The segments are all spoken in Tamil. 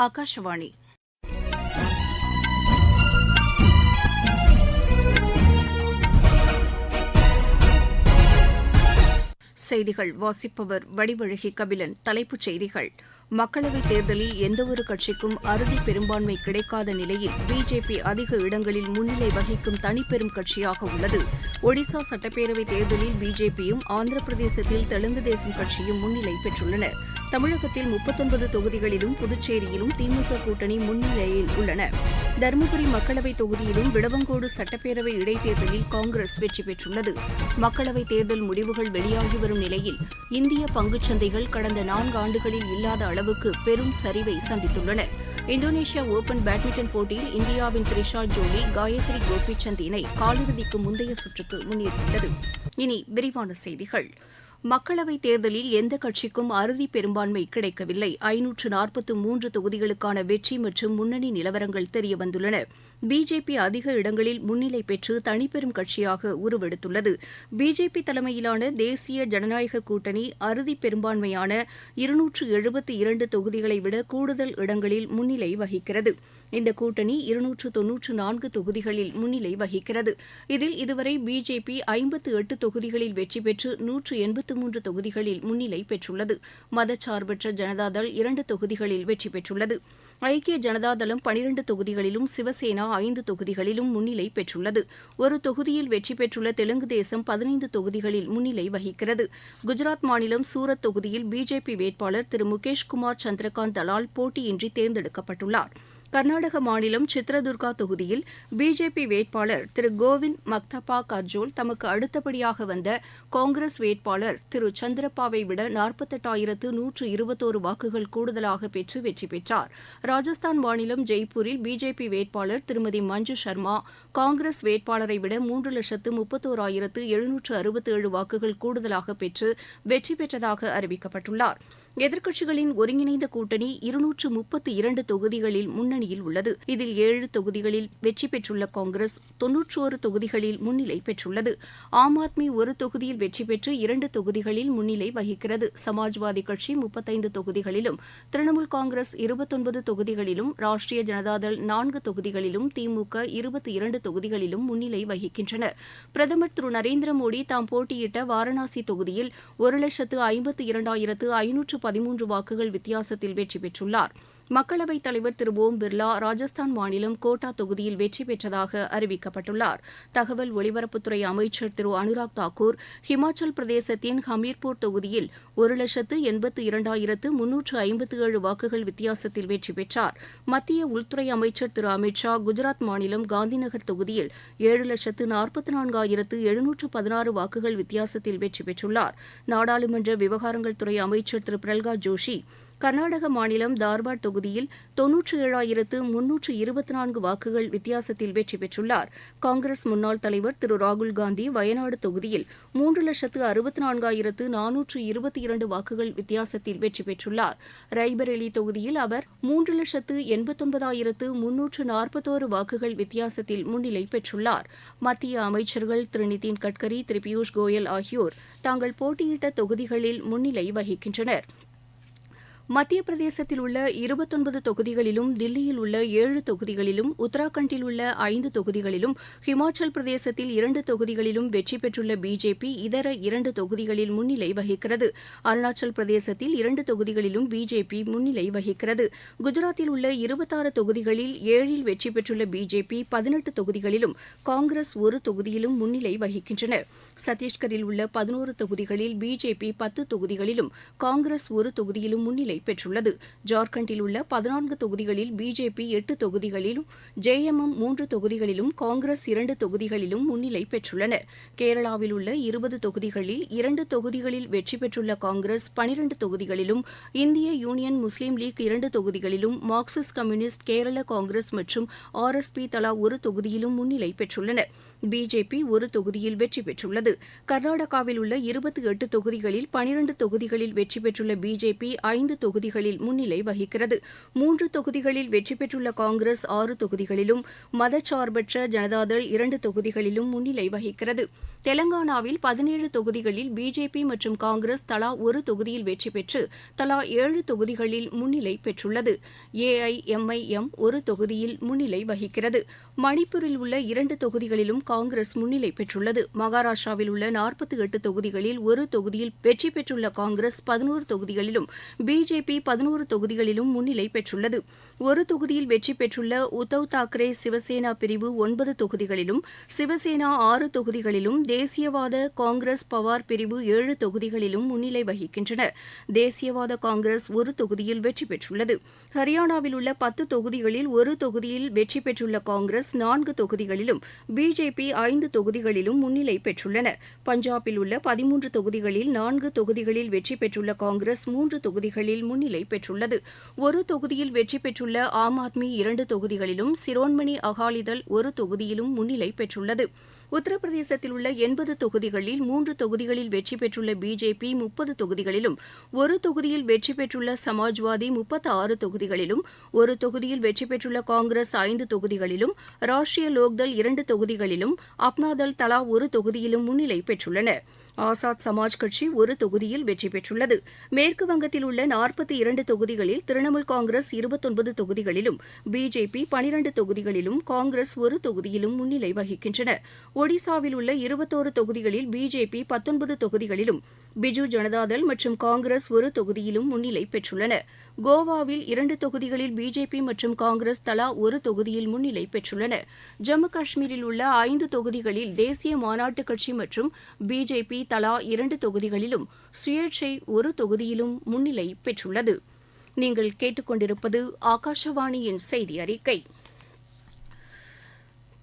ஆகாஷவாணி செய்திகள் வாசிப்பவர் வடிவழகி கபிலன். தலைப்புச் செய்திகள். மக்களவைத் தேர்தலில் எந்தவொரு கட்சிக்கும் அறுதி பெரும்பான்மை கிடைக்காத நிலையில் பிஜேபி அதிக இடங்களில் முன்னிலை வகிக்கும் தனிப்பெரும் கட்சியாக உள்ளது. ஒடிசா சட்டப்பேரவைத் தேர்தலில் பிஜேபியும் ஆந்திர பிரதேசத்தில் தெலுங்கு தேசம் கட்சியும் முன்னிலை பெற்றுள்ளன. தமிழகத்தில் முப்பத்தொன்பது தொகுதிகளிலும் புதுச்சேரியிலும் திமுக கூட்டணி முன்னிலையில் உள்ளன. தருமபுரி மக்களவைத் தொகுதியிலும் விடவங்கோடு சட்டப்பேரவை இடைத்தேர்தலில் காங்கிரஸ் வெற்றி பெற்றுள்ளது. மக்களவைத் தேர்தல் முடிவுகள் வெளியாகி வரும் நிலையில் இந்திய பங்குச் சந்தைகள் கடந்த நான்கு ஆண்டுகளில் இல்லாத அளவுக்கு பெரும் சரிவை சந்தித்துள்ளன. இந்தோனேஷியா ஓபன் பேட்மிண்டன் போட்டியில் இந்தியாவின் த்ரிஷா ஜோலி காயத்ரி கோபிசந்த் இணை காலிறுதிக்கு முந்தைய சுற்றுக்கு முன்னேறியுள்ளது. இனி விரிவான செய்திகள். மக்களவைத் தேர்தலில் எந்த கட்சிக்கும் அறுதி பெரும்பான்மை கிடைக்கவில்லை. ஐநூற்று நாற்பத்து மூன்று தொகுதிகளுக்கான வெற்றி மற்றும் முன்னணி நிலவரங்கள் தெரியவந்துள்ளன. பிஜேபி அதிக இடங்களில் முன்னிலை பெற்று தனிப்பெரும் கட்சியாக உருவெடுத்துள்ளது. பிஜேபி தலைமையிலான தேசிய ஜனநாயக கூட்டணி அறுதி பெரும்பான்மையான இருநூற்று எழுபத்தி இரண்டு தொகுதிகளை விட கூடுதல் இடங்களில் முன்னிலை வகிக்கிறது. இந்த கூட்டணி இருநூற்று தொன்னூற்று நான்கு தொகுதிகளில் முன்னிலை வகிக்கிறது. இதில் இதுவரை பிஜேபி ஐம்பத்து எட்டு தொகுதிகளில் வெற்றி பெற்று நூற்று எண்பத்து மூன்று தொகுதிகளில் முன்னிலை பெற்றுள்ளது. மதச்சார்பற்ற ஜனதாதள் இரண்டு தொகுதிகளில் வெற்றி பெற்றுள்ளது. ஐக்கிய ஜனதாதளம் பனிரண்டு தொகுதிகளிலும் சிவசேனா ஐந்து தொகுதிகளிலும் முன்னிலை பெற்றுள்ளது. ஒரு தொகுதியில் வெற்றி பெற்றுள்ள தெலுங்கு தேசம் பதினைந்து தொகுதிகளில் முன்னிலை வகிக்கிறது. குஜராத் மாநிலம் சூரத் தொகுதியில் பிஜேபி வேட்பாளர் திரு முகேஷ்குமார் சந்திரகாந்த் தலால் போட்டியின்றி தேர்ந்தெடுக்கப்பட்டுள்ளார். கர்நாடக மாநிலம் சித்ரதுர்கா தொகுதியில் பிஜேபி வேட்பாளர் திரு கோவிந்த் மக்தபா கர்ஜோல் தமக்கு அடுத்தபடியாக வந்த காங்கிரஸ் வேட்பாளர் திரு சந்திரப்பாவை விட நாற்பத்தெட்டாயிரத்து நூற்று இருபத்தோரு வாக்குகள் கூடுதலாக பெற்று வெற்றி பெற்றார். ராஜஸ்தான் மாநிலம் ஜெய்ப்பூரில் பிஜேபி வேட்பாளர் திருமதி மஞ்சு சர்மா காங்கிரஸ் வேட்பாளரை விட மூன்று லட்சத்து முப்பத்தோராயிரத்து எழுநூற்று அறுபத்தேழு வாக்குகள் கூடுதலாக பெற்று வெற்றி பெற்றதாக அறிவிக்கப்பட்டுள்ளார். எதிர்க்கட்சிகளின் ஒருங்கிணைந்த கூட்டணி இருநூற்று முப்பத்தி இரண்டு தொகுதிகளில் முன்னணியில் உள்ளது. இதில் ஏழு தொகுதிகளில் வெற்றி பெற்றுள்ள காங்கிரஸ் தொன்னூற்றோரு தொகுதிகளில் முன்னிலை பெற்றுள்ளது. ஆம் ஆத்மி ஒரு தொகுதியில் வெற்றி பெற்று இரண்டு தொகுதிகளில் முன்னிலை வகிக்கிறது. சமாஜ்வாதி கட்சி முப்பத்தைந்து தொகுதிகளிலும் திரிணாமுல் காங்கிரஸ் இருபத்தொன்பது தொகுதிகளிலும் ராஷ்டிரிய ஜனதாதள் நான்கு தொகுதிகளிலும் திமுக இருபத்தி இரண்டு தொகுதிகளிலும் முன்னிலை வகிக்கின்றன. பிரதமர் திரு நரேந்திர மோடி தாம் போட்டியிட்ட வாரணாசி தொகுதியில் ஒரு லட்சத்து ஐம்பத்தி இரண்டாயிரத்து ஐநூற்று பதிமூன்று வாக்குகள் வித்தியாசத்தில் வெற்றி பெற்றுள்ளார். மக்களவைத் தலைவர் திரு ஓம் பிர்லா ராஜஸ்தான் மாநிலம் கோட்டா தொகுதியில் வெற்றி பெற்றதாக அறிவிக்கப்பட்டுள்ளார். தகவல் ஒலிபரப்புத்துறை அமைச்சர் திரு அனுராக் தாக்கூர் ஹிமாச்சல் பிரதேசத்தின் ஹமீர்பூர் தொகுதியில் ஒரு லட்சத்து எண்பத்து இரண்டாயிரத்து முன்னூற்று ஐம்பத்து ஏழு வாக்குகள் வித்தியாசத்தில் வெற்றி பெற்றார். மத்திய உள்துறை அமைச்சர் திரு அமித் ஷா குஜராத் மாநிலம் காந்திநகர் தொகுதியில் ஏழு லட்சத்து நாற்பத்தி நான்காயிரத்து எழுநூற்று பதினாறு வாக்குகள் வித்தியாசத்தில் வெற்றி பெற்றுள்ளார். நாடாளுமன்ற விவகாரங்கள் துறை அமைச்சர் திரு பிரல்காத் ஜோஷி கர்நாடக மாநிலம் தார்வாட் தொகுதியில் தொன்னூற்று ஏழாயிரத்து முன்னூற்று இருபத்தி நான்கு வாக்குகள் வித்தியாசத்தில் வெற்றி பெற்றுள்ளார். காங்கிரஸ் முன்னாள் தலைவர் திரு ராகுல்காந்தி வயநாடு தொகுதியில் மூன்று லட்சத்து அறுபத்தி நான்காயிரத்து நானூற்று இருபத்தி இரண்டு வாக்குகள் வித்தியாசத்தில் வெற்றி பெற்றுள்ளார். ரைபரேலி தொகுதியில் அவர் மூன்று லட்சத்து எண்பத்தொன்பதாயிரத்து முன்னூற்று நாற்பத்தோரு வாக்குகள் வித்தியாசத்தில் முன்னிலை பெற்றுள்ளார். மத்திய அமைச்சர்கள் திரு நிதின் கட்கரி திரு பியூஷ் கோயல் ஆகியோர் தாங்கள் போட்டியிட்ட தொகுதிகளில் முன்னிலை வகிக்கின்றனர். மத்திய பிரதேசத்தில் உள்ள இருபத்தொன்பது தொகுதிகளிலும் தில்லியில் உள்ள ஏழு தொகுதிகளிலும் உத்தராகண்டில் உள்ள ஐந்து தொகுதிகளிலும் ஹிமாச்சல் பிரதேசத்தில் இரண்டு தொகுதிகளிலும் வெற்றி பெற்றுள்ள பிஜேபி இதர இரண்டு தொகுதிகளில் முன்னிலை வகிக்கிறது. அருணாச்சல் பிரதேசத்தில் இரண்டு தொகுதிகளிலும் பிஜேபி முன்னிலை வகிக்கிறது. குஜராத்தில் உள்ள இருபத்தாறு தொகுதிகளில் ஏழில் வெற்றி பெற்றுள்ள பிஜேபி பதினெட்டு தொகுதிகளிலும் காங்கிரஸ் ஒரு தொகுதியிலும் முன்னிலை வகிக்கின்றனா். சத்தீஸ்கரில் உள்ள பதினோரு தொகுதிகளில் பிஜேபி பத்து தொகுதிகளிலும் காங்கிரஸ் ஒரு தொகுதியிலும் முன்னிலை பெற்றுள்ளது. ஜார்க்கண்டில் உள்ள பதினான்கு தொகுதிகளில் பிஜேபி எட்டு தொகுதிகளிலும் ஜேஎம்எம் மூன்று தொகுதிகளிலும் காங்கிரஸ் இரண்டு தொகுதிகளிலும் முன்னிலை பெற்றுள்ளன. கேரளாவில் உள்ள இருபது தொகுதிகளில் இரண்டு தொகுதிகளில் வெற்றி பெற்றுள்ள காங்கிரஸ் பனிரண்டு தொகுதிகளிலும் இந்திய யூனியன் முஸ்லீம் லீக் இரண்டு தொகுதிகளிலும் மார்க்சிஸ்ட் கம்யூனிஸ்ட் கேரள காங்கிரஸ் மற்றும் ஆர்எஸ்பி தலா ஒரு தொகுதியிலும் முன்னிலை பெற்றுள்ளன. பிஜேபி ஒரு தொகுதியில் வெற்றி பெற்றுள்ளது. கர்நாடகாவில் உள்ள இருபத்தி எட்டு தொகுதிகளில் பனிரண்டு தொகுதிகளில் வெற்றி பெற்றுள்ள பிஜேபி ஐந்து தொகுதிகளில் முன்னிலை வகிக்கிறது. மூன்று தொகுதிகளில் வெற்றி பெற்றுள்ள காங்கிரஸ் ஆறு தொகுதிகளிலும் மதச்சார்பற்ற ஜனதாதள் இரண்டு தொகுதிகளிலும் முன்னிலை வகிக்கிறது. தெலங்கானாவில் பதினேழு தொகுதிகளில் பிஜேபி மற்றும் காங்கிரஸ் தலா ஒரு தொகுதியில் வெற்றி பெற்று தலா ஏழு தொகுதிகளில் முன்னிலை பெற்றுள்ளது. ஏஐஎம்ஐஎம் ஒரு தொகுதியில் முன்னிலை வகிக்கிறது. மணிப்பூரில் உள்ள இரண்டு தொகுதிகளிலும் காங்கிரஸ் முன்னிலை பெற்றுள்ளது. மகாராஷ்டிராவில் உள்ள நாற்பத்தி எட்டு தொகுதிகளில் ஒரு தொகுதியில் வெற்றி பெற்றுள்ள காங்கிரஸ் பதினோரு தொகுதிகளிலும் பிஜேபி பதினோரு தொகுதிகளிலும் முன்னிலை பெற்றுள்ளது. ஒரு தொகுதியில் வெற்றி பெற்றுள்ள உத்தவ் தாக்கரே சிவசேனா பிரிவு ஒன்பது தொகுதிகளிலும் சிவசேனா ஆறு தொகுதிகளிலும் தேசியவாத காங்கிரஸ் பவார் பிரிவு ஏழு தொகுதிகளிலும் முன்னிலை வகிக்கின்றன தேசியவாத காங்கிரஸ் ஒரு தொகுதியில் வெற்றி பெற்றுள்ளது. ஹரியானாவில் உள்ள பத்து தொகுதிகளில் ஒரு தொகுதியில் வெற்றி பெற்றுள்ள காங்கிரஸ் நான்கு தொகுதிகளிலும் பிஜேபி ஐந்து தொகுதிகளிலும் முன்னிலை பெற்றுள்ளன பஞ்சாபில் உள்ள பதிமூன்று தொகுதிகளில் நான்கு தொகுதிகளில் வெற்றி பெற்றுள்ள காங்கிரஸ் மூன்று தொகுதிகளில் முன்னிலை பெற்றுள்ளது. ஒரு தொகுதியில் வெற்றி பெற்றுள்ள ஆம் ஆத்மி இரண்டு தொகுதிகளிலும் சிரோன்மணி அகாலிதள் ஒரு தொகுதியிலும் முன்னிலை பெற்றுள்ளது. உத்தரப்பிரதேசத்தில் உள்ள எண்பது தொகுதிகளில் மூன்று தொகுதிகளில் வெற்றி பெற்றுள்ள பிஜேபி முப்பது தொகுதிகளிலும் ஒரு தொகுதியில் வெற்றி பெற்றுள்ள சமாஜ்வாதி முப்பத்து ஆறு தொகுதிகளிலும் ஒரு தொகுதியில் வெற்றி பெற்றுள்ள காங்கிரஸ் ஐந்து தொகுதிகளிலும் ராஷ்டிரிய லோக்தள் இரண்டு தொகுதிகளிலும் அப்னாதள் தலா ஒரு தொகுதியிலும் முன்னிலை பெற்றுள்ளன ஆசாத் சமாஜ் கட்சி ஒரு தொகுதியில் வெற்றி பெற்றுள்ளது. மேற்கு வங்கத்தில் உள்ள நாற்பத்தி இரண்டு தொகுதிகளில் திரிணாமுல் காங்கிரஸ் இருபத்தொன்பது தொகுதிகளிலும் பிஜேபி பனிரண்டு தொகுதிகளிலும் காங்கிரஸ் ஒரு தொகுதியிலும் முன்னிலை வகிக்கின்றன. ஒடிசாவில் உள்ள இருபத்தோரு தொகுதிகளில் பிஜேபி பத்தொன்பது தொகுதிகளிலும் பிஜு ஜனதாதள் மற்றும் காங்கிரஸ் ஒரு தொகுதியிலும் முன்னிலை பெற்றுள்ளன. கோவாவில் இரண்டு தொகுதிகளில் பிஜேபி மற்றும் காங்கிரஸ் தலா ஒரு தொகுதியில் முன்னிலை பெற்றுள்ளன. ஜம்மு காஷ்மீரில் உள்ள ஐந்து தொகுதிகளில் தேசிய மாநாட்டுக் கட்சி மற்றும் பிஜேபி தலா இரண்டு தொகுதிகளிலும் சுயேட்சை ஒரு தொகுதியிலும் முன்னிலை பெற்றுள்ளது. நீங்கள் கேட்டுக்கொண்டிருப்பது ஆகாஷவாணியின் செய்தி அறிக்கை.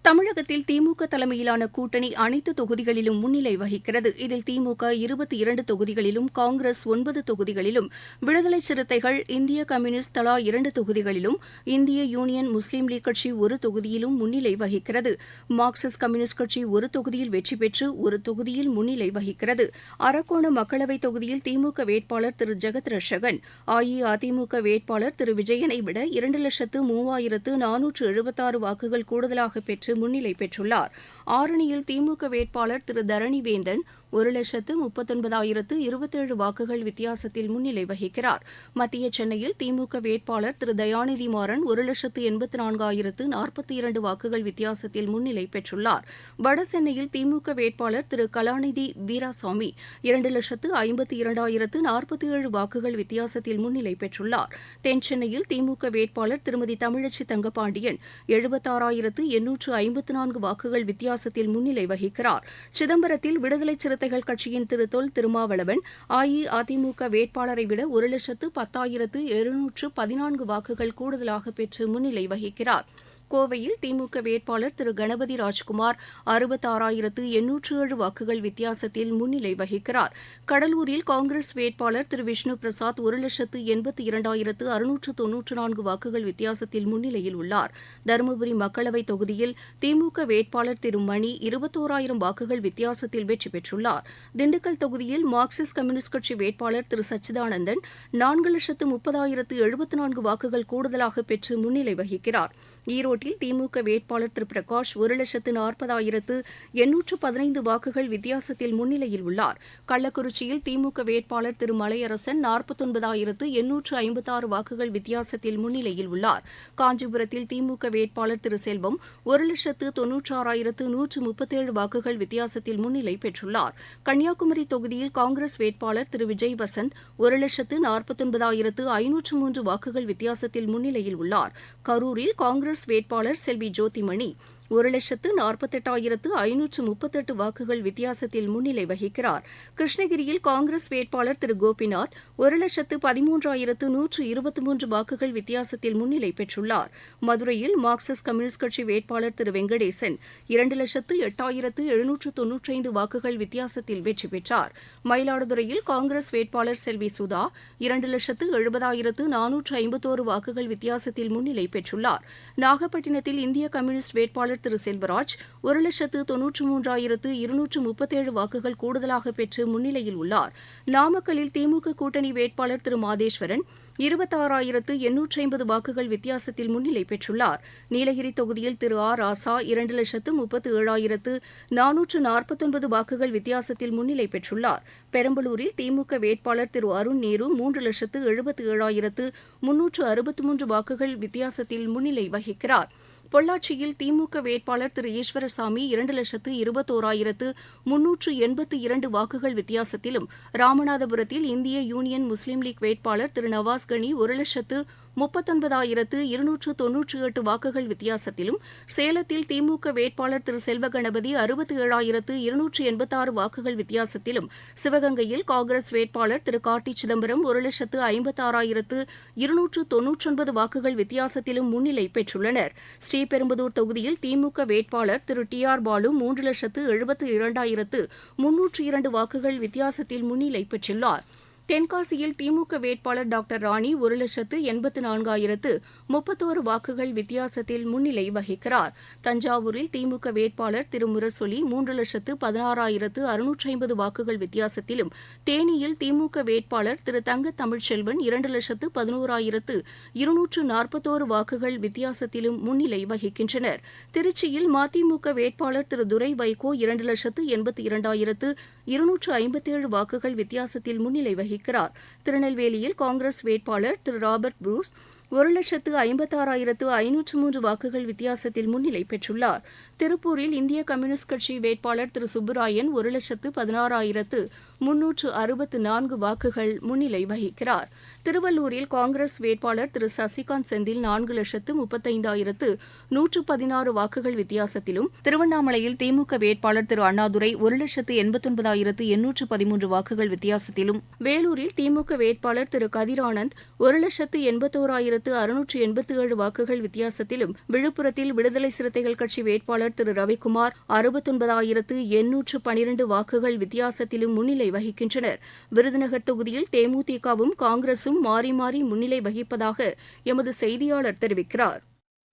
தமிழகத்தில் திமுக தலைமையிலான கூட்டணி அனைத்து தொகுதிகளிலும் முன்னிலை வகிக்கிறது. இதில் திமுக இருபத்தி இரண்டு தொகுதிகளிலும் காங்கிரஸ் ஒன்பது தொகுதிகளிலும் விடுதலை சிறுத்தைகள் இந்திய கம்யூனிஸ்ட் தலா இரண்டு தொகுதிகளிலும் இந்திய யூனியன் முஸ்லீம் லீக் கட்சி ஒரு தொகுதியிலும் முன்னிலை வகிக்கிறது. மார்க்சிஸ்ட் கம்யூனிஸ்ட் கட்சி ஒரு தொகுதியில் வெற்றி பெற்று ஒரு தொகுதியில் முன்னிலை வகிக்கிறது. அரக்கோணம் மக்களவைத் தொகுதியில் திமுக வேட்பாளர் திரு. ஜெகத் ரஷகன் அஇஅதிமுக வேட்பாளர் திரு. விஜயனை விட இரண்டு லட்சத்து மூவாயிரத்து நானூற்று எழுபத்தாறு வாக்குகள் கூடுதலாக பெற்று முன்னிலை பெற்றுள்ளார். ஆரணியில் திமுக வேட்பாளர் திரு தரணிவேந்தன் ஒரு லட்சத்து முப்பத்தொன்பதாயிரத்து இருபத்தேழு வாக்குகள் வித்தியாசத்தில் முன்னிலை வகிக்கிறார். மத்திய சென்னையில் திமுக வேட்பாளர் திரு தயாநிதி மாறன் ஒரு லட்சத்து எண்பத்து நான்காயிரத்து நாற்பத்தி இரண்டு வாக்குகள் வித்தியாசத்தில் முன்னிலை பெற்றுள்ளார். வடசென்னையில் திமுக வேட்பாளர் திரு கலாநிதி வீராசாமி இரண்டு லட்சத்து ஐம்பத்தி இரண்டாயிரத்து நாற்பத்தி ஏழு வாக்குகள் வித்தியாசத்தில் முன்னிலை பெற்றுள்ளார். தென்சென்னையில் திமுக வேட்பாளர் திருமதி தமிழச்சி தங்கபாண்டியன் எழுபத்தாறாயிரத்து எண்ணூற்று ஐம்பத்து நான்கு வாக்குகள் வித்தியாசத்தில் முன்னிலை வகிக்கிறார். சிதம்பரத்தில் விடுதலை சிறுத்தைகள் கட்சியின் திரு தொல் திருமாவளவன் அஇஅதிமுக வேட்பாளரை விட ஒரு லட்சத்து பத்தாயிரத்து எழுநூற்று பதினான்கு வாக்குகள் கூடுதலாக பெற்று முன்னிலை வகிக்கிறார். கோவையில் திமுக வேட்பாளர் திரு கணபதி ராஜ்குமார் அறுபத்தாறாயிரத்து எண்ணூற்று ஏழு வாக்குகள் வித்தியாசத்தில் முன்னிலை வகிக்கிறார். கடலூரில் காங்கிரஸ் வேட்பாளர் திரு விஷ்ணு பிரசாத் ஒரு லட்சத்து எண்பத்தி இரண்டாயிரத்து அறுநூற்று தொன்னூற்று நான்கு வாக்குகள் வித்தியாசத்தில் முன்னிலையில் உள்ளார். தருமபுரி மக்களவைத் தொகுதியில் திமுக வேட்பாளர் திரு மணி இருபத்தோராயிரம் வாக்குகள் வித்தியாசத்தில் வெற்றி பெற்றுள்ளார். திண்டுக்கல் தொகுதியில் மார்க்சிஸ்ட் கம்யூனிஸ்ட் கட்சி வேட்பாளர் திரு சச்சிதானந்தன் நான்கு லட்சத்து முப்பதாயிரத்து எழுபத்து நான்கு வாக்குகள் கூடுதலாக பெற்று முன்னிலை வகிக்கிறார். ஈரோட்டில் திமுக வேட்பாளர் திரு. பிரகாஷ் ஒரு லட்சத்து நாற்பதாயிரத்து எண்ணூற்று பதினைந்து வாக்குகள் வித்தியாசத்தில் முன்னிலையில் உள்ளார். கள்ளக்குறிச்சியில் திமுக வேட்பாளர் திரு. மலையரசன் நாற்பத்தொன்பதாயிரத்து எண்ணூற்று ஐம்பத்தாறு வாக்குகள் வித்தியாசத்தில் முன்னிலையில் உள்ளார். காஞ்சிபுரத்தில் திமுக வேட்பாளர் திரு. செல்வம் ஒரு லட்சத்து தொன்னூற்றாறாயிரத்து நூற்று முப்பத்தேழு வாக்குகள் வித்தியாசத்தில் முன்னிலை பெற்றுள்ளார். கன்னியாகுமரி தொகுதியில் காங்கிரஸ் வேட்பாளர் திரு. விஜய் வசந்த் ஒரு லட்சத்து நாற்பத்தொன்பதாயிரத்து ஐநூற்று மூன்று வாக்குகள் வித்தியாசத்தில் முன்னிலையில் உள்ளார். கரூரில் காங்கிரஸ் வேட்பாளர் செல்வி ஜோதிமணி ஒரு லட்சத்து நாற்பத்தெட்டாயிரத்து ஐநூற்று முப்பத்தெட்டு வாக்குகள் வித்தியாசத்தில் முன்னிலை வகிக்கிறார். கிருஷ்ணகிரியில் காங்கிரஸ் வேட்பாளர் திரு கோபிநாத் ஒரு லட்சத்து பதிமூன்றாயிரத்து நூற்று இருபத்தி மூன்று வாக்குகள் வித்தியாசத்தில் முன்னிலை பெற்றுள்ளார். மதுரையில் மார்க்சிஸ்ட் கம்யூனிஸ்ட் கட்சி வேட்பாளர் திரு வெங்கடேசன் இரண்டு லட்சத்து எட்டாயிரத்து எழுநூற்று தொன்னூற்றைந்து வாக்குகள் வித்தியாசத்தில் வெற்றி பெற்றார். மயிலாடுதுறையில் காங்கிரஸ் வேட்பாளர் செல்வி சுதா இரண்டு லட்சத்து எழுபதாயிரத்து நானூற்று ஐம்பத்தோரு வாக்குகள் வித்தியாசத்தில் முன்னிலை பெற்றுள்ளார். நாகப்பட்டினத்தில் இந்திய கம்யூனிஸ்ட் வேட்பாளர் திரு செல்வராஜ் ஒரு லட்சத்து தொன்னூற்று மூன்றாயிரத்து இருநூற்று முப்பத்தேழு வாக்குகள் கூடுதலாக பெற்று முன்னிலையில் உள்ளார். நாமக்கல்லில் திமுக கூட்டணி வேட்பாளர் திரு மாதேஸ்வரன் இருபத்தாறாயிரத்து எண்ணூற்றி ஐம்பது வாக்குகள் வித்தியாசத்தில் முன்னிலை பெற்றுள்ளார். நீலகிரி தொகுதியில் திரு ஆர் ராசா இரண்டு லட்சத்து முப்பத்து ஏழாயிரத்து நானூற்று நாற்பத்தொன்பது வாக்குகள் வித்தியாசத்தில் முன்னிலை பெற்றுள்ளார். பெரம்பலூரில் திமுக வேட்பாளர் திரு அருண் நேரு மூன்று லட்சத்து எழுபத்து ஏழாயிரத்து முன்னூற்று அறுபத்து மூன்று வாக்குகள் வித்தியாசத்தில் முன்னிலை வகிக்கிறார். பொள்ளாச்சியில் திமுக வேட்பாளர் திரு ஈஸ்வரசாமி இரண்டு லட்சத்து இருபத்தோராயிரத்து முன்னூற்று எண்பத்து இரண்டு வாக்குகள் வித்தியாசத்திலும் ராமநாதபுரத்தில் இந்திய யூனியன் முஸ்லீம் லீக் வேட்பாளர் திரு நவாஸ் கனி ஒரு லட்சத்து முப்பத்தொன்பதாயிரத்து இருநூற்று தொன்னூற்றி எட்டு வாக்குகள் வித்தியாசத்திலும் சேலத்தில் திமுக வேட்பாளர் திரு செல்வ கணபதி அறுபத்தி ஏழாயிரத்து இருநூற்று எண்பத்தாறு வாக்குகள் வித்தியாசத்திலும் சிவகங்கையில் காங்கிரஸ் வேட்பாளர் திரு கார்த்தி சிதம்பரம் ஒரு லட்சத்து ஐம்பத்தாறாயிரத்து இருநூற்று தொன்னூற்றொன்பது வாக்குகள் வித்தியாசத்திலும் முன்னிலை பெற்றுள்ளனர். ஸ்ரீபெரும்புதூர் தொகுதியில் திமுக வேட்பாளர் திரு டி ஆர் பாலு மூன்று லட்சத்து எழுபத்து இரண்டாயிரத்து முன்னூற்று இரண்டு வாக்குகள் வித்தியாசத்தில் முன்னிலை பெற்றுள்ளார். தென்காசியில் திமுக வேட்பாளர் டாக்டர் ராணி ஒரு லட்சத்து எண்பத்து நான்காயிரத்து முப்பத்தோரு வாக்குகள் வித்தியாசத்தில் முன்னிலை வகிக்கிறார். தஞ்சாவூரில் திமுக வேட்பாளர் திரு முரசொலி மூன்று லட்சத்து பதினாறாயிரத்து அறுநூற்றி ஐம்பது வாக்குகள் வித்தியாசத்திலும் தேனியில் திமுக வேட்பாளர் திரு தங்க தமிழ்ச்செல்வன் இரண்டு லட்சத்து பதினோராயிரத்து இருநூற்று நாற்பத்தோரு வாக்குகள் வித்தியாசத்திலும் முன்னிலை வகிக்கின்றனர். திருச்சியில் மதிமுக வேட்பாளர் திரு துரை வைகோ இரண்டு லட்சத்து எண்பத்தி இரண்டாயிரத்து இருநூற்று ஐம்பத்தேழு வாக்குகள் வித்தியாசத்தில் முன்னிலை வகிக்கிறார். திருநெல்வேலியில் காங்கிரஸ் வேட்பாளர் திரு ராபர்ட் புரூஸ் ஒரு லட்சத்து ஐம்பத்தாறாயிரத்து ஐநூற்று மூன்று வாக்குகள் வித்தியாசத்தில் முன்னிலை பெற்றுள்ளார். திருப்பூரில் இந்திய கம்யூனிஸ்ட் கட்சி வேட்பாளர் திரு சுப்புராயன் ஒரு லட்சத்து பதினாறாயிரத்து முன்னூற்று அறுபத்து நான்கு வாக்குகள் முன்னிலை வகிக்கிறார். திருவள்ளூரில் காங்கிரஸ் வேட்பாளர் திரு. சசிகாந்த் செந்தில் நான்கு லட்சத்து முப்பத்தைந்தாயிரத்து நூற்று பதினாறு வாக்குகள் வித்தியாசத்திலும் திருவண்ணாமலையில் திமுக வேட்பாளர் திரு. அண்ணாதுரை ஒரு லட்சத்து எண்பத்தொன்பதாயிரத்து எண்ணூற்று பதிமூன்று வாக்குகள் வித்தியாசத்திலும் வேலூரில் திமுக வேட்பாளர் திரு. கதிரானந்த் ஒரு லட்சத்து எண்பத்தோராயிரத்து அறுநூற்று எண்பத்தி ஏழு வாக்குகள் வித்தியாசத்திலும் விழுப்புரத்தில் விடுதலை சிறுத்தைகள் கட்சி வேட்பாளர் திரு. ரவிக்குமார் அறுபத்தொன்பதாயிரத்து எண்ணூற்று பனிரண்டு வாக்குகள் வித்தியாசத்திலும் முன்னிலை வகிக்கின்றனர். விருதுநகர் தொகுதியில் தேமுதிகவும் காங்கிரசும் மாறி மாறி முன்னிலை வகிப்பதாக எமது செய்தியாளர் தெரிவிக்கிறார்.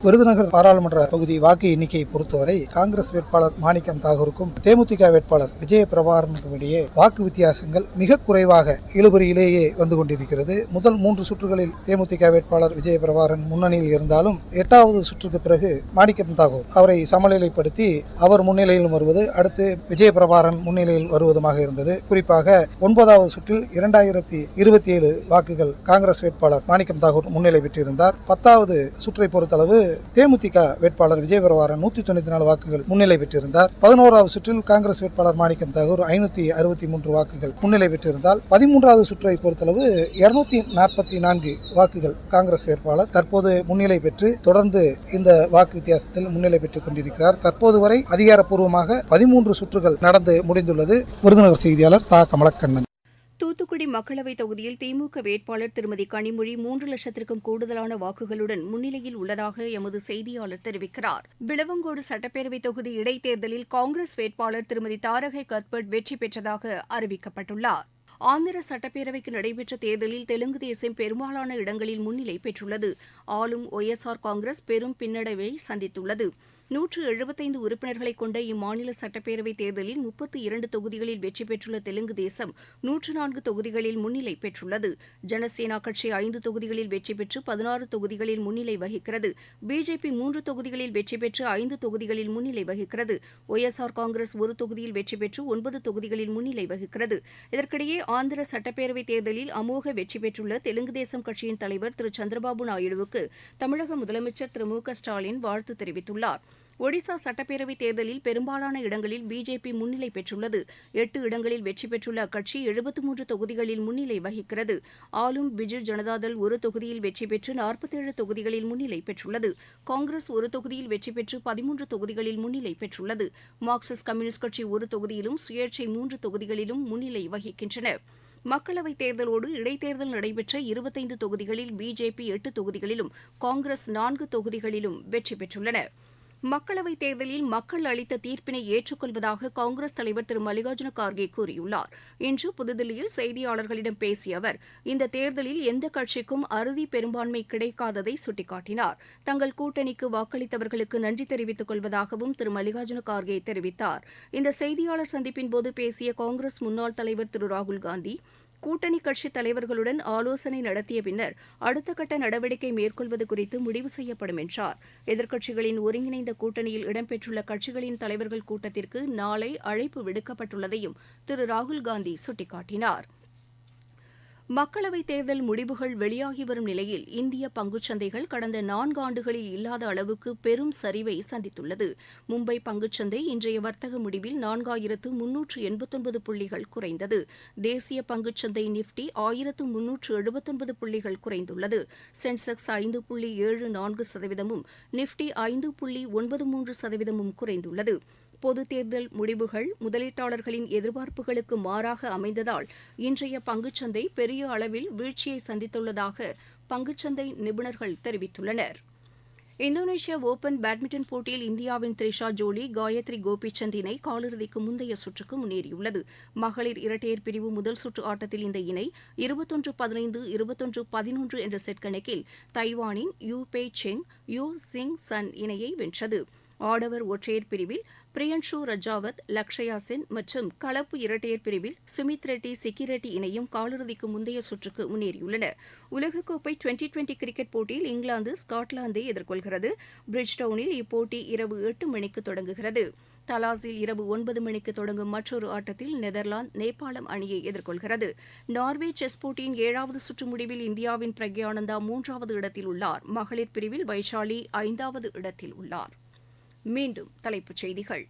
விருதுநகர் பாராளுமன்ற தொகுதி வாக்கு எண்ணிக்கையை பொறுத்தவரை காங்கிரஸ் வேட்பாளர் மாணிக்கம் தாகூருக்கும் தேமுதிக வேட்பாளர் விஜய பிரபாகரனுக்கும் இடையே வாக்கு வித்தியாசங்கள் மிக குறைவாக இழுபறியிலேயே வந்து கொண்டிருக்கிறது. முதல் மூன்று சுற்றுகளில் தேமுதிக வேட்பாளர் விஜய பிரபாகரன் முன்னணியில் இருந்தாலும் எட்டாவது சுற்றுக்கு பிறகு மாணிக்கம் தாகூர் அவரை சமநிலைப்படுத்தி அவர் முன்னிலையிலும் வருவது அடுத்து விஜய பிரபாகரன் முன்னிலையில் வருவதுமாக இருந்தது. குறிப்பாக ஒன்பதாவது சுற்றில் இரண்டாயிரத்தி இருபத்தி ஏழு வாக்குகள் காங்கிரஸ் வேட்பாளர் மாணிக்கம் தாகூர் முன்னிலை பெற்றிருந்தார். பத்தாவது சுற்றை பொறுத்தளவு தேமுதிக வேட்பாளர் விஜயபிரபாரன் நூத்தி தொண்ணூத்தி நாலு வாக்குகள் முன்னிலை பெற்றிருந்தார். பதினோராவது சுற்றில் காங்கிரஸ் வேட்பாளர் மாணிக்கம் தகூர் ஐநூத்தி அறுபத்தி மூன்று வாக்குகள் முன்னிலை பெற்றிருந்தால் பதிமூன்றாவது சுற்றை பொறுத்தளவு இருநூத்தி நாற்பத்தி நான்கு வாக்குகள் காங்கிரஸ் வேட்பாளர் தற்போது முன்னிலை பெற்று தொடர்ந்து இந்த வாக்கு வித்தியாசத்தில் முன்னிலை பெற்றுக் கொண்டிருக்கிறார். தற்போது வரை அதிகாரப்பூர்வமாக பதிமூன்று சுற்றுகள் நடந்து முடிந்துள்ளது. விருதுநகர் செய்தியாளர் தா. கமலக்கண்ணன். தூத்துக்குடி மக்களவைத் தொகுதியில் திமுக வேட்பாளர் திருமதி கனிமொழி மூன்று லட்சத்திற்கும் கூடுதலான வாக்குகளுடன் முன்னிலையில் உள்ளதாக எமது செய்தியாளர் தெரிவிக்கிறார். விளவங்கோடு சட்டப்பேரவைத் தொகுதி இடைத்தேர்தலில் காங்கிரஸ் வேட்பாளர் திருமதி தாரகை கத்பட் வெற்றி பெற்றதாக அறிவிக்கப்பட்டுள்ளார். ஆந்திர சட்டப்பேரவைக்கு நடைபெற்ற தேர்தலில் தெலுங்கு தேசம் பெரும்பாலான இடங்களில் முன்னிலை பெற்றுள்ளது. ஆளும் ஒய்எஸ்ஆர் காங்கிரஸ் பெரும் பின்னடைவை சந்தித்துள்ளது. நூற்று எழுபத்தைந்து உறுப்பினர்களை கொண்ட இம்மாநில சட்டப்பேரவைத் தேர்தலில் முப்பத்தி இரண்டு தொகுதிகளில் வெற்றி பெற்றுள்ள தெலுங்கு தேசம் நூற்று நான்கு தொகுதிகளில் முன்னிலை பெற்றுள்ளது. ஜனசேனா கட்சி ஐந்து தொகுதிகளில் வெற்றி பெற்று பதினாறு தொகுதிகளில் முன்னிலை வகிக்கிறது. பிஜேபி மூன்று தொகுதிகளில் வெற்றி பெற்று ஐந்து தொகுதிகளில் முன்னிலை வகிக்கிறது. ஒய்எஸ்ஆர் காங்கிரஸ் ஒரு தொகுதியில் வெற்றி பெற்று ஒன்பது தொகுதிகளில் முன்னிலை வகிக்கிறது. இதற்கிடையே ஆந்திர சட்டப்பேரவைத் தேர்தலில் அமோக வெற்றி பெற்றுள்ள தெலுங்கு தேசம் கட்சியின் தலைவர் திரு சந்திரபாபு நாயுடுவுக்கு தமிழக முதலமைச்சர் திரு மு க ஸ்டாலின் வாழ்த்து தெரிவித்துள்ளார். ஒடிசா சட்டப்பேரவைத் தேர்தலில் பெரும்பாலான இடங்களில் பிஜேபி முன்னிலை பெற்றுள்ளது. எட்டு இடங்களில் வெற்றி பெற்றுள்ள அக்கட்சி எழுபத்து மூன்று தொகுதிகளில் முன்னிலை வகிக்கிறது. ஆளும் பிஜு ஜனதாதள் ஒரு தொகுதியில் வெற்றி பெற்று நாற்பத்தேழு தொகுதிகளில் முன்னிலை பெற்றுள்ளது. காங்கிரஸ் ஒரு தொகுதியில் வெற்றி பெற்று பதிமூன்று தொகுதிகளில் முன்னிலை பெற்றுள்ளது. மார்க்சிஸ்ட் கம்யூனிஸ்ட் கட்சி ஒரு தொகுதியிலும் சுயேட்சை மூன்று தொகுதிகளிலும் முன்னிலை வகிக்கின்றன. மக்களவைத் தேர்தலோடு இடைத்தேர்தல் நடைபெற்ற இருபத்தைந்து தொகுதிகளில் பிஜேபி எட்டு தொகுதிகளிலும் காங்கிரஸ் நான்கு தொகுதிகளிலும் வெற்றி பெற்றுள்ளன. மக்களவைத் தேர்தலில் மக்கள் அளித்த தீர்ப்பினை ஏற்றுக்கொள்வதாக காங்கிரஸ் தலைவர் திரு மல்லிகார்ஜுன கார்கே கூறியுள்ளார். இன்று புதுதில்லியில் செய்தியாளர்களிடம் பேசிய அவர் இந்த தேர்தலில் எந்த கட்சிக்கும் அறுதி பெரும்பான்மை கிடைக்காததை சுட்டிக்காட்டினார். தங்கள் கூட்டணிக்கு வாக்களித்தவர்களுக்கு நன்றி தெரிவித்துக் கொள்வதாகவும் திரு மல்லிகார்ஜுன கார்கே தெரிவித்தார். இந்த செய்தியாளர் சந்திப்பின்போது பேசிய காங்கிரஸ் முன்னாள் தலைவர் திரு ராகுல்காந்தி கூட்டணி கட்சித் தலைவர்களுடன் ஆலோசனை நடத்திய பின்னர் அடுத்த கட்ட நடவடிக்கை மேற்கொள்வது குறித்து முடிவு செய்யப்படும் என்றார். எதிர்க்கட்சிகளின் ஒருங்கிணைந்த கூட்டணியில் இடம்பெற்றுள்ள கட்சிகளின் தலைவர்கள் கூட்டத்திற்கு நாளை அழைப்பு விடுக்கப்பட்டுள்ளதையும் திரு ராகுல்காந்தி சுட்டிக்காட்டினார். மக்களவைத் தேர்தல் முடிவுகள் வெளியாகி வரும் நிலையில் இந்திய பங்குச்சந்தைகள் கடந்த நான்காண்டுகளில் இல்லாத அளவுக்கு பெரும் சரிவை சந்தித்துள்ளது. மும்பை பங்குச்சந்தை இன்றைய வர்த்தக முடிவில் நான்காயிரத்து முன்னூற்று எண்பத்தொன்பது புள்ளிகள் குறைந்தது. தேசிய பங்குச்சந்தை நிப்டி ஆயிரத்து முன்னூற்று எழுபத்தொன்பது புள்ளிகள் குறைந்துள்ளது. சென்செக்ஸ் ஐந்து புள்ளி ஏழு நான்கு சதவீதமும் நிப்டி ஐந்து புள்ளி ஒன்பது மூன்று சதவீதமும் குறைந்துள்ளது. பொதுத் தேர்தல் முடிவுகள் முதலீட்டாளர்களின் எதிர்பார்ப்புகளுக்கு மாறாக அமைந்ததால் இன்றைய பங்குச்சந்தை பெரிய அளவில் வீழ்ச்சியை சந்தித்துள்ளதாக பங்குச்சந்தை நிபுணர்கள் தெரிவித்துள்ளனர். இந்தோனேஷியா ஒபன் பேட்மிண்டன் போட்டியில் இந்தியாவின் த்ரிஷா ஜோலி காயத்ரி கோபிசந்த் இணை காலிறுதிக்கு முந்தைய சுற்றுக்கு முன்னேறியுள்ளது. மகளிர் இரட்டையர் பிரிவு முதல் சுற்று ஆட்டத்தில் இந்த இணை இருபத்தொன்று பதினைந்து இருபத்தொன்று பதினொன்று என்ற செட் கணக்கில் தைவானின் Yu Pei Cheng Yu Ching Sun இணையை வென்றது. ஆடவர் ஒற்றையர் பிரிவில் பிரியன்ஷு ரஜாவத் லக்ஷயா சென் மற்றும் கலப்பு இரட்டையர் பிரிவில் சுமித் ரெட்டி சிக்கி ரெட்டி இணையும் காலிறுதிக்கு முந்தைய சுற்றுக்கு முன்னேறியுள்ளன உலகக்கோப்பை டுவெண்டி டுவெண்டி கிரிக்கெட் போட்டியில் இங்கிலாந்து ஸ்காட்லாந்தை எதிர்கொள்கிறது. பிரிட்ஜ்டவுனில் இப்போட்டி இரவு எட்டு மணிக்கு தொடங்குகிறது. தலாஸில் இரவு ஒன்பது மணிக்கு தொடங்கும் மற்றொரு ஆட்டத்தில் நெதர்லாந்து நேபாளம் அணியை எதிர்கொள்கிறது. நார்வே செஸ் போட்டியின் ஏழாவது சுற்று முடிவில் இந்தியாவின் பிரக்யானந்தா மூன்றாவது இடத்தில் உள்ளார். மகளிர் பிரிவில் வைஷாலி ஐந்தாவது இடத்தில் உள்ளார். மீண்டும் தலைப்புச் செய்திகள்.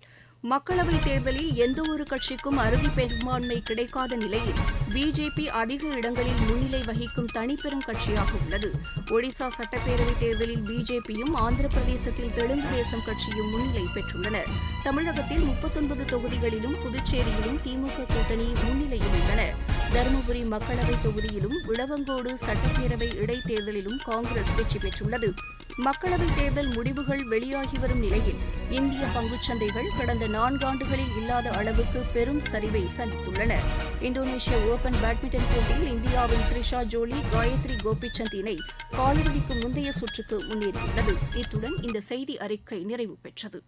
மக்களவைத் தேர்தலில் எந்தவொரு கட்சிக்கும் அறுதி பெரும்பான்மை கிடைக்காத நிலையில் பிஜேபி அதிக இடங்களில் முன்னிலை வகிக்கும் தனிப்பெரும் கட்சியாக உள்ளது. ஒடிசா சட்டப்பேரவைத் தேர்தலில் பிஜேபியும் ஆந்திர பிரதேசத்தில் தெலுங்கு தேசம் கட்சியும் முன்னிலை பெற்றுள்ளன தமிழகத்தில் முப்பத்தொன்பது தொகுதிகளிலும் புதுச்சேரியிலும் திமுக கூட்டணி முன்னிலையில் உள்ளன. தருமபுரி மக்களவைத் தொகுதியிலும் விளவங்கோடு சட்டப்பேரவை இடைத்தேர்தலிலும் காங்கிரஸ் வெற்றி பெற்றுள்ளது. மக்களவைத் தேர்தல் முடிவுகள் வெளியாகி வரும் நிலையில் இந்திய பங்குச்சந்தைகள் கடந்த நான்காண்டுகளில் இல்லாத அளவுக்கு பெரும் சரிவை சந்தித்துள்ளன. இந்தோனேஷிய ஓபன் பேட்மிண்டன் போட்டியில் இந்தியாவின் த்ரிஷா ஜோலி காயத்ரி கோபிச்சந்த் இணை காலிறுதிக்கு முந்தைய சுற்றுக்கு முன்னேறியுள்ளது. இத்துடன் இந்த செய்தி அறிக்கை நிறைவு பெற்றது.